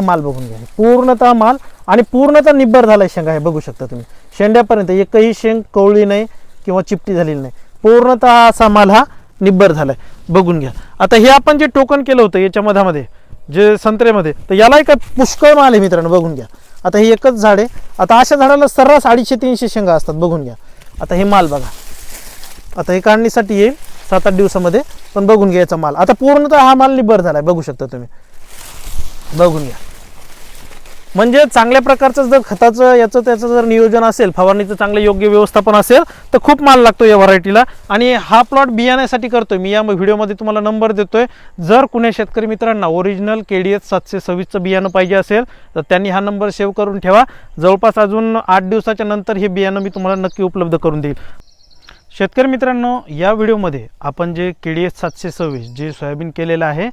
माल बघून घ्या. पूर्णतः माल आणि पूर्णतः निब्बर झालाय शेंगा हे बघू शकता तुम्ही. शेंड्यापर्यंत एकही शेंग कवळी नाही किंवा चिपटी झालेली नाही. पूर्णतः असा माल हा निब्बर झालाय. बघून घ्या. आता हे आपण जे टोकन केलं होतं याच्या मधामध्ये जे संत्र्यामध्ये तर यालाही काय पुष्कळ माल आहे मित्रांनो बघून घ्या. आता हे एकच झाड आहे. आता अशा झाडाला सर्रास अडीचशे तीनशे शेंगा असतात बघून घ्या. आता हे माल बघा. आता हे काढणीसाठी येईल सात आठ दिवसामध्ये पण बघून घ्यायचा माल. आता पूर्णतः हा माल निब्बर झालाय बघू शकता तुम्ही. बघून घ्या. म्हणजे चांगल्या प्रकारचं जर खताचं याचं त्याचं जर नियोजन असेल फवारणीचं चांगलं योग्य व्यवस्थापन असेल तर खूप माल लागतो या व्हरायटीला. आणि हा प्लॉट बियाण्यासाठी करतोय. मी या व्हिडिओमध्ये तुम्हाला नंबर देतोय. जर कुण्या शेतकरी मित्रांना ओरिजिनल के डी एस सातशे सव्वीसचं बियाणं पाहिजे असेल तर त्यांनी हा नंबर सेव्ह करून ठेवा. जवळपास अजून आठ दिवसाच्या नंतर हे बियाणं मी तुम्हाला नक्की उपलब्ध करून देईल. शेतकरी मित्रांनो या व्हिडिओमध्ये आपण जे के डी एस सातशे सव्वीस जे सोयाबीन केलेलं आहे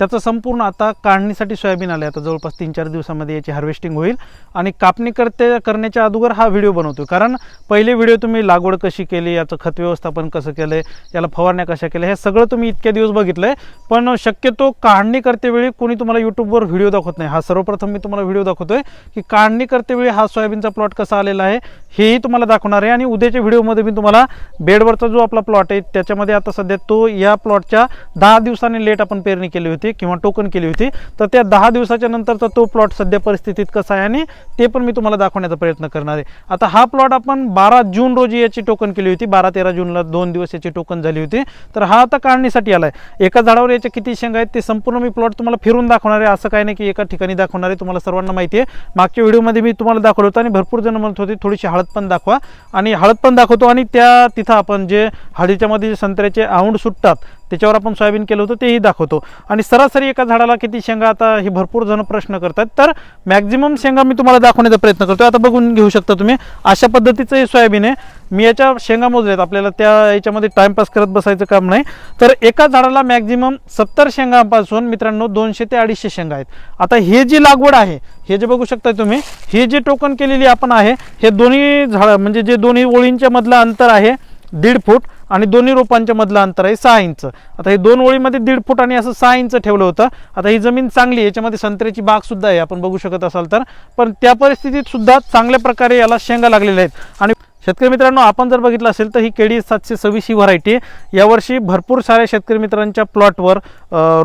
त्याचं संपूर्ण आता काढणीसाठी सोयाबीन आले आता जवळपास तीन चार दिवसामध्ये याची हार्वेस्टिंग होईल. आणि कापणी करते करण्याच्या अगोदर हा व्हिडिओ बनवतो कारण पहिले व्हिडिओ तुम्ही लागवड कशी केली याचं खत व्यवस्थापन कसं केलं आहे याला फवारण्या कशा केल्या हे सगळं तुम्ही इतक्या दिवस बघितलं आहे पण शक्यतो काढणी करतेवेळी कोणी तुम्हाला यूट्यूबवर व्हिडिओ दाखवत नाही. हा सर्वप्रथम मी तुम्हाला व्हिडिओ दाखवतो आहे की काढणी करतेवेळी हा सोयाबीनचा प्लॉट कसा आलेला आहे हेही तुम्हाला दाखवणार आहे. आणि उद्याच्या व्हिडिओमध्ये मी तुम्हाला बेडवरचा जो आपला प्लॉट आहे त्याच्यामध्ये आता सध्या तो या प्लॉटच्या दहा दिवसांनी लेट आपण पेरणी केली होती. किंवा टोकन केली होती तर त्या दहा दिवसाच्या नंतरचा तो प्लॉट सध्या परिस्थितीत कसा आहे आणि ते पण मी तुम्हाला दाखवण्याचा प्रयत्न करणार आहे. आता हा प्लॉट आपण बारा जून रोजी याची टोकन केली होती बारा तेरा जूनला दोन दिवस याची टोकन झाली होती. तर हा आता काढणीसाठी आला आहे एका झाडावर याचे किती शेंगा आहेत ते संपूर्ण मी प्लॉट तुम्हाला फिरून दाखवणार आहे असं काय नाही की एका ठिकाणी दाखवणार आहे तुम्हाला सर्वांना माहिती आहे. मागच्या व्हिडिओमध्ये मी तुम्हाला दाखवलं होतं आणि भरपूर जण म्हणत होते थोडीशी हळद पण दाखवा. आणि हळद पण दाखवतो आणि त्या तिथं आपण जे हळदीच्यामध्ये जे संत्र्याचे औंड सुटतात त्याच्यावर आपण सोयाबीन केलं होतं तेही दाखवतो. आणि सरासरी एका झाडाला किती शेंगा आता हे भरपूर जण प्रश्न करतात. तर मॅक्झिमम शेंगा मी तुम्हाला दाखवण्याचा प्रयत्न करतो आता बघून घेऊ शकता तुम्ही. अशा पद्धतीचं हे सोयाबीन आहे. मी याच्या शेंगा मोजल्यात. आपल्याला त्या याच्यामध्ये टाइमपास करत बसायचं काम नाही. तर एका झाडाला मॅक्झिमम सत्तर शेंगापासून मित्रांनो दोनशे ते अडीचशे शेंगा आहेत. आता हे जी लागवड आहे हे जे बघू शकता तुम्ही हे जे टोकन केलेली आपण आहे हे दोन्ही झाड म्हणजे जे दोन्ही ओळींच्या मधलं अंतर आहे दीड फूट आणि दोन्ही रोपांच्या मधलं अंतर आहे सहा इंच. आता हे दोन ओळीमध्ये दीड फूट आणि असं सहा इंच ठेवलं होतं. आता ही जमीन चांगली आहे याच्यामध्ये संत्र्याची बाग सुद्धा आहे आपण बघू शकत असाल तर. पण त्या परिस्थितीत सुद्धा चांगल्या प्रकारे याला शेंगा लागलेल्या आहेत. आणि शेतकरी मित्रांनो आपण जर बघितलं असेल तर ही केळी सातशे सव्वीस ही व्हरायटी यावर्षी भरपूर साऱ्या शेतकरी मित्रांच्या प्लॉटवर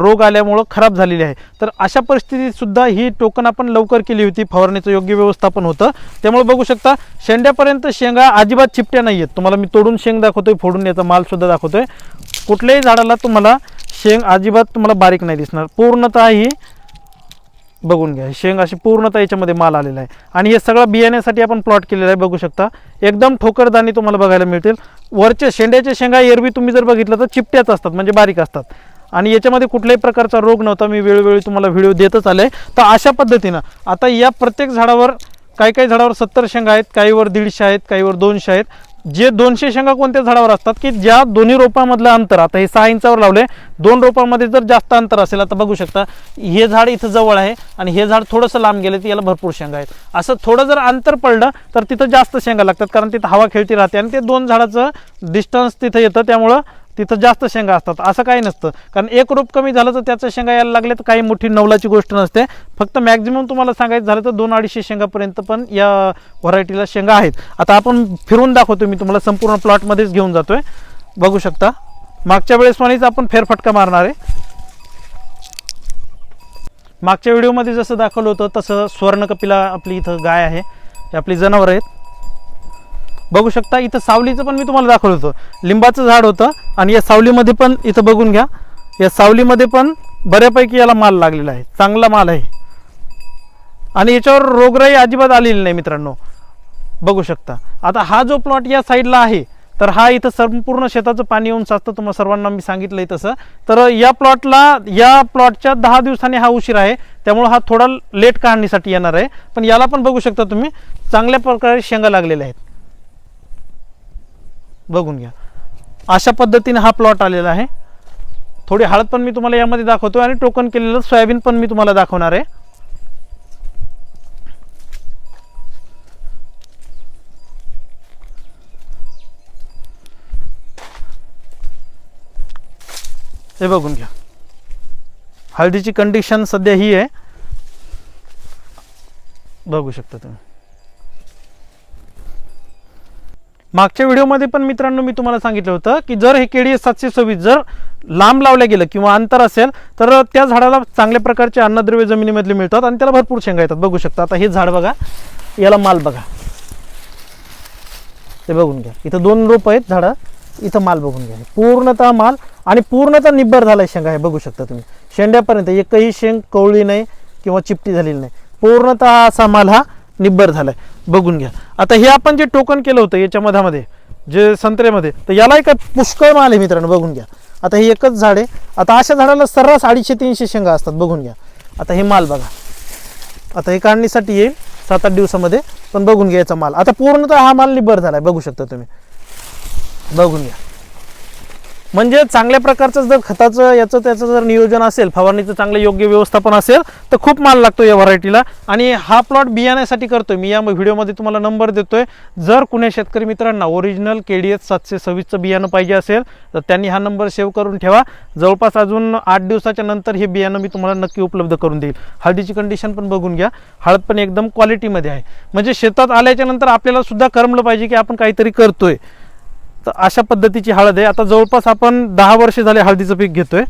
रोग आल्यामुळं खराब झालेली आहे. तर अशा परिस्थितीतसुद्धा ही टोकन आपण लवकर केली होती. फवारणीचं योग्य व्यवस्थापन होतं. त्यामुळे बघू शकता शेंड्यापर्यंत शेंगा अजिबात चिपट्या नाही आहेत. तुम्हाला मी तोडून शेंग दाखवतोय फोडून याचा मालसुद्धा दाखवतोय. कुठल्याही झाडाला तुम्हाला शेंग अजिबात तुम्हाला बारीक नाही दिसणार. पूर्णतः ही बघून घ्या. शेंग अशी पूर्णतः याच्यामध्ये माल आलेला आहे. आणि हे सगळं बियाण्यासाठी आपण प्लॉट केलेलं आहे बघू शकता. एकदम ठोकरदाणी तुम्हाला बघायला मिळतील. वरच्या शेंड्याच्या शेंगा एरवी तुम्ही जर बघितलं तर चिपट्याच असतात म्हणजे बारीक असतात. आणि याच्यामध्ये कुठल्याही प्रकारचा रोग नव्हता. मी वेळोवेळी तुम्हाला व्हिडिओ देतच आले तर अशा पद्धतीनं आता या प्रत्येक झाडावर काही काही झाडावर सत्तर शेंगा आहेत काहीवर दीडशे आहेत काहीवर दोनशे आहेत. जे दोनशे शेंगा कोणत्या झाडावर असतात की ज्या दोन्ही रोपामधलं अंतर आता हे सहा इंचावर लावले दोन रोपामध्ये जर जास्त अंतर असेल आता बघू शकता हे झाड इथं जवळ आहे आणि हे झाड थोडंसं लांब गेलं तर याला भरपूर शेंगा आहेत. असं थोडं जर अंतर पडलं तर तिथं जास्त शेंगा लागतात कारण तिथं हवा खेळती राहते आणि ते दोन झाडाचं डिस्टन्स तिथं येतं त्यामुळं तिथं जास्त शेंगा असतात. असं काही नसतं. कारण एक रोप कमी झालं तर त्याचं शेंगा यायला लागले तर काही मोठी नवलाची गोष्ट नसते. फक्त मॅक्झिमम तुम्हाला सांगायचं झालं तर दोन अडीचशे शेंगापर्यंत पण या व्हरायटीला शेंगा आहेत. आता आपण फिरून दाखवतो मी तुम्हाला संपूर्ण प्लॉटमध्येच घेऊन जातो आहे बघू शकता. मागच्या वेळेस म्हणीच आपण फेरफटका मारणार आहे. मागच्या व्हिडिओमध्ये जसं दाखवलं होतं तसं स्वर्णकपिला आपली इथं गाय आहे. आपली जनावरं आहेत. बघू शकता. इथं सावलीचं पण मी तुम्हाला दाखवलं होतं. लिंबाचं झाड होतं आणि या सावलीमध्ये पण इथं बघून घ्या. या सावलीमध्ये पण बऱ्यापैकी याला माल लागलेला आहे. चांगला माल आहे. आणि याच्यावर रोगराई अजिबात आलेली नाही मित्रांनो. बघू शकता. आता हा जो प्लॉट या साईडला आहे तर हा इथं संपूर्ण शेताचं पाणी येऊन साचतं. तुम्हाला सर्वांना मी सांगितलंय तसं. तर या प्लॉटला या प्लॉटच्या दहा दिवसांनी हा उशीर आहे. त्यामुळे हा थोडा लेट काढणीसाठी येणार आहे. पण याला पण बघू शकता तुम्ही. चांगल्या प्रकारे शेंगा लागलेल्या आहेत. बघून घ्या. अशा पद्धतीने हा प्लॉट आलेला आहे. थोडी हळद पण मी तुम्हाला यामध्ये दाखवतो आणि टोकन केलेलं सोयाबीन पण मी तुम्हाला दाखवणार आहे. हे बघून घ्या. हळदीची कंडिशन सध्या ही आहे. बघू शकता तुम्ही. मागच्या व्हिडिओमध्ये पण मित्रांनो मी तुम्हाला सांगितलं होतं की जर हे केडी सातशे सव्वीस जर लांब लावलं गेलं किंवा अंतर असेल तर त्या झाडाला चांगल्या प्रकारचे अन्नद्रव्य जमिनीमधले मिळतात आणि त्याला भरपूर शेंगा येतात. बघू शकता. आता हे झाड बघा. याला माल बघा. ते बघून घ्या. इथं दोन रोप आहेत झाडं. इथं माल बघून घ्या. पूर्णतः माल आणि पूर्णतः निब्बर झाला शेंगा हे बघू शकता तुम्ही. शेंड्यापर्यंत एकही शेंग कवळी नाही किंवा चिपटी झालेली नाही. पूर्णतः असा माल हा निब्बर झाला आहे बघून घ्या. आता हे आपण जे टोकन केलं होतं याच्या मधामध्ये जे संत्र्यामध्ये तर याला एक पुष्कळ माल आहे मित्रांनो बघून घ्या. आता हे एकच झाड आहे. आता अशा झाडाला सर्रास अडीचशे तीनशे शेंगा असतात बघून घ्या. आता हे माल बघा. आता हे काढणीसाठी येईल सात आठ दिवसामध्ये पण बघून घ्यायचा माल. आता पूर्णतः हा माल निबर आहे बघू शकता तुम्ही. बघून घ्या. म्हणजे चांगल्या प्रकारचं जर खताचं याचं त्याचं जर नियोजन असेल फवारणीचं चांगलं योग्य व्यवस्थापन असेल तर खूप माल लागतो या व्हरायटीला. आणि हा प्लॉट बियाण्यासाठी करतोय. मी या व्हिडिओमध्ये तुम्हाला नंबर देतोय. जर कुण्या शेतकरी मित्रांना ओरिजिनल के डी एस सातशे सव्वीसचं बियाणं पाहिजे असेल तर त्यांनी हा नंबर सेव्ह करून ठेवा. जवळपास अजून आठ दिवसाच्या नंतर हे बियाणं मी तुम्हाला नक्की उपलब्ध करून देईल. हळदीची कंडिशन पण बघून घ्या. हळद पण एकदम क्वालिटीमध्ये आहे. म्हणजे शेतात आल्याच्यानंतर आपल्याला सुद्धा करमलं पाहिजे की आपण काहीतरी करतोय. तर अशा पद्धतीची हळद आहे. आता जवळपास आपण दहा वर्षे झाले हळदीचं पीक घेतोय.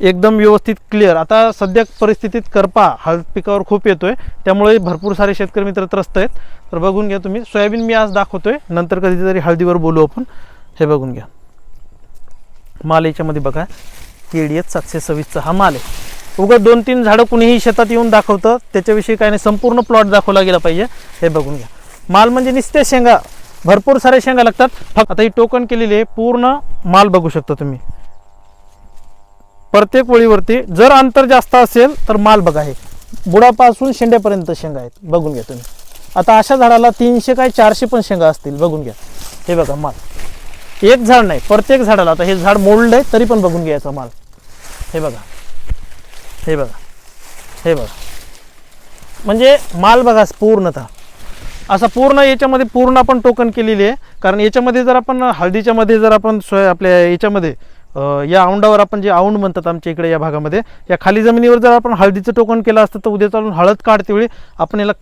एकदम व्यवस्थित क्लिअर आता सध्या परिस्थितीत करपा हळद पिकावर खूप येतोय. त्यामुळे भरपूर सारे शेतकरी मित्र त्रस्त आहेत. तर बघून घ्या तुम्ही. सोयाबीन मी आज दाखवतोय. नंतर कधीतरी हळदीवर बोलू आपण. हे बघून घ्या. माल याच्यामध्ये बघा. केडी एच सातशे सव्वीसचा हा माल आहे. उगं दोन तीन झाडं कुणीही शेतात येऊन दाखवतं. त्याच्याविषयी काय नाही. संपूर्ण प्लॉट दाखवला गेला पाहिजे. हे बघून घ्या. माल म्हणजे निस्त्या शेंगा. भरपूर साऱ्या शेंगा लागतात. फक्त आता ही टोकन केलेली आहे पूर्ण माल बघू शकता तुम्ही. प्रत्येक वळीवरती जर अंतर जास्त असेल तर माल बघा हे. बुडापासून शेंड्यापर्यंत शेंगा आहेत. बघून घ्या तुम्ही. आता अशा झाडाला तीनशे काय चारशे पण शेंगा असतील. बघून घ्या. हे बघा माल. एक झाड नाही प्रत्येक झाडाला. आता हे झाड मोल्ड आहे तरी पण बघून घ्यायचा माल. हे बघा. हे बघा. हे बघा. म्हणजे माल बघा पूर्णतः. असा पूर्ण याच्यामध्ये पूर्ण आपण टोकन केलेली आहे. कारण याच्यामध्ये जर आपण हळदीच्या मध्ये जर आपण सोय आपल्या याच्यामध्ये या औंडावर आपण जे औंड म्हणतात आमच्या इकडे या भागामध्ये या खाली जमिनीवर जर आपण हळदीचं टोकन केलं असतं तर उद्या चालून हळद काढते वेळी आपण याला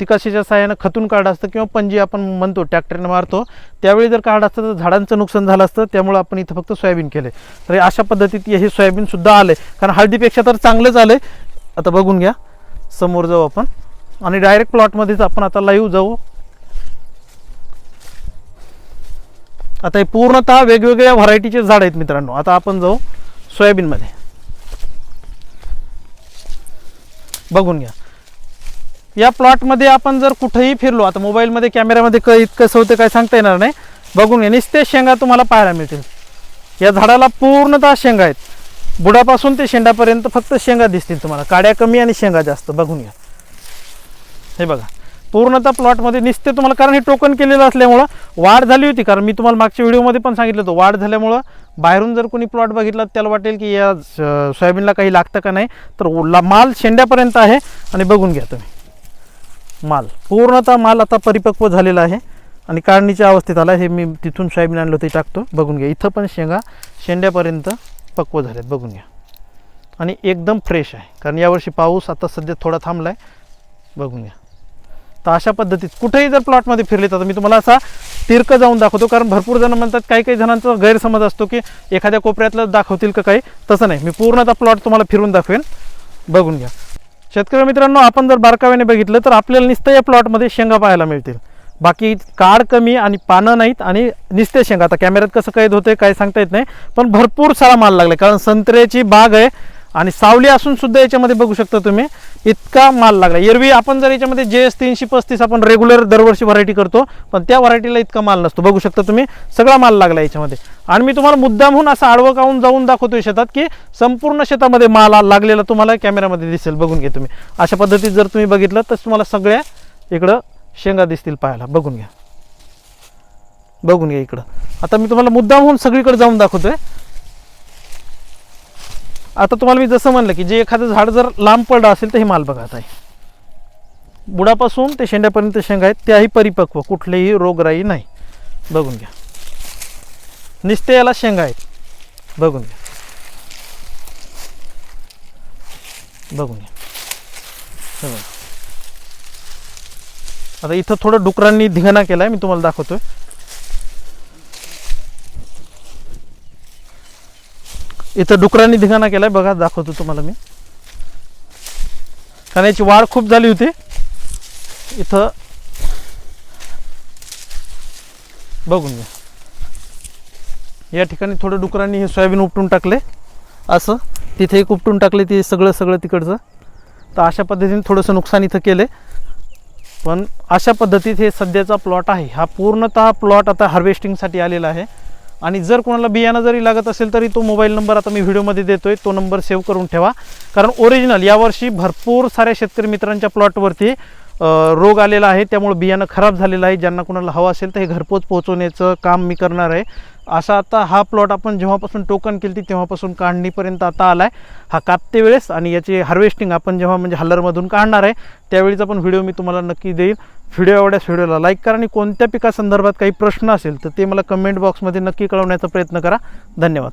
तिकाशीच्या सहाय्यानं खतून काढलं असतं किंवा पणजी आपण म्हणतो ट्रॅक्टरने मारतो त्यावेळी जर काढ असतं तर झाडांचं नुकसान झालं असतं त्यामुळे आपण इथं फक्त सोयाबीन केले तर अशा पद्धतीत हे सोयाबीनसुद्धा आलं आहे कारण हळदीपेक्षा तर चांगलंच आहे आता बघून घ्या. समोर जाऊ आपण. आणि डायरेक्ट प्लॉटमध्येच आपण आता लाईव्ह जाऊ. आता हे पूर्णतः वेगवेगळ्या व्हरायटीचे झाड आहेत मित्रांनो. आता आपण जाऊ सोयाबीनमध्ये बघून घ्या. या प्लॉटमध्ये आपण जर कुठेही फिरलो आता मोबाईलमध्ये कॅमेऱ्यामध्ये क इतकं कसं होतं काय सांगता येणार नाही. बघून घ्या नुसते शेंगा तुम्हाला पाहायला मिळतील. या झाडाला पूर्णतः शेंगा आहेत. बुडापासून ते शेंडापर्यंत फक्त शेंगा दिसतील तुम्हाला. काड्या कमी आणि शेंगा जास्त. बघून घ्या. हे बघा. पूर्णतः प्लॉटमध्ये निसते तुम्हाला कारण हे टोकन केलेलं असल्यामुळं वाढ झाली होती. कारण मी तुम्हाला मागच्या व्हिडिओमध्ये पण सांगितलं होतं वाढ झाल्यामुळं बाहेरून जर कोणी प्लॉट बघितला त्याला वाटेल की या स- सोयाबीनला काही लागतं का नाही. तर माल शेंड्यापर्यंत आहे आणि बघून घ्या तुम्ही. माल पूर्णतः माल आता परिपक्व झालेला आहे. आणि काढणीच्या अवस्थेत आला हे मी तिथून सोयाबीन आणलं ते टाकतो. बघून घ्या. इथं पण शेंगा शेंड्यापर्यंत पक्व झाल्यात. बघून घ्या. आणि एकदम फ्रेश आहे. कारण यावर्षी पाऊस आता सध्या थोडा थांबला आहे बघून घ्या. तर अशा पद्धतीत कुठेही जर प्लॉटमध्ये फिरले तर मी तुम्हाला असा तिरक जाऊन दाखवतो. कारण भरपूर जण म्हणतात काही काही जणांचा गैरसमज असतो की एखाद्या कोपऱ्यातलं दाखवतील का काही? तसं नाही. मी पूर्णतः प्लॉट तुम्हाला फिरून दाखवेन. बघून घ्या. शेतकरी मित्रांनो आपण जर बारकाव्याने बघितलं तर आपल्याला नुसतं या प्लॉटमध्ये शेंगा पाहायला मिळतील. बाकी काळ कमी आणि पानं नाहीत आणि निस्ते शेंगा. आता कॅमेऱ्यात कसं कैद होते काय सांगता येत नाही पण भरपूर सारा माल लागला कारण संत्र्याची बाग आहे आणि सावली असून सुद्धा याच्यामध्ये बघू शकता तुम्ही इतका माल लागला. एरवी आपण जर याच्यामध्ये जे एस तीनशे पस्तीस आपण रेग्युलर दरवर्षी व्हरायटी करतो पण त्या व्हरायटीला इतका माल नसतो. बघू शकता तुम्ही सगळा माल लागला याच्यामध्ये. आणि मी तुम्हाला मुद्दामहून असं आडवं काऊन जाऊन दाखवतोय शेतात की संपूर्ण शेतामध्ये माल लागलेला तुम्हाला कॅमेऱ्यामध्ये दिसेल. बघून घ्या तुम्ही. अशा पद्धतीत जर तुम्ही बघितलं तर तुम्हाला सगळ्या इकडं शेंगा दिसतील पाहायला. बघून घ्या. बघून घ्या इकडं. आता मी तुम्हाला मुद्दामहून सगळीकडे जाऊन दाखवतोय. आता तुम्हाला मी जसं म्हणलं की जे एखादं झाड जर लांब पडलं असेल तर हे माल बघा आहे बुडापासून ते शेंड्यापर्यंत शेंगा आहेत त्याही परिपक्व कुठलेही रोगराई नाही. बघून घ्या. निस्ते याला शेंगा आहेत. बघून घ्या. बघून घ्या. आता इथं थोडं डुकरांनी धिंगाणा आहे मी तुम्हाला दाखवतोय. इथं डुकरांनी धिंगाणा केलाय बघा दाखवतो तुम्हाला मी. कारण याची वाढ खूप झाली होती. इथं बघून घ्या. या ठिकाणी थोडं डुकरांनी हे सोयाबीन उपटून टाकले. असं तिथे एक उपटून टाकले ते सगळं सगळं तिकडचं. तर अशा पद्धतीने थोडंसं नुकसान इथं केले पण अशा पद्धतीत हे सध्याचा प्लॉट आहे. हा पूर्णतः प्लॉट आता हार्वेस्टिंगसाठी आलेला आहे. आणि जर कोणाला बियाणं जरी लागत असेल तरी तो मोबाईल नंबर आता मी व्हिडिओमध्ये देतो आहे तो नंबर सेव्ह करून ठेवा. कारण ओरिजिनल यावर्षी भरपूर साऱ्या शेतकरी मित्रांच्या प्लॉटवरती रोग आलेला आहे त्यामुळे बियाणं खराब झालेलं आहे. ज्यांना कोणाला हवं असेल तर हे घरपोच पोहोचवण्याचं काम मी करणार आहे. असा आता हा प्लॉट आपण जेव्हापासून टोकन केली तेव्हापासून काढणीपर्यंत आता आला आहे हा कापते वेळेस आणि याची हार्वेस्टिंग आपण जेव्हा म्हणजे हल्लरमधून काढणार आहे त्यावेळीचा पण व्हिडिओ मी तुम्हाला नक्की देईल. व्हिडिओ एवढ्याच व्हिडिओला लाईक करा आणि कोणत्या पिकासंदर्भात काही प्रश्न असेल तर ते मला कमेंट बॉक्समध्ये नक्की कळवण्याचा प्रयत्न करा. धन्यवाद.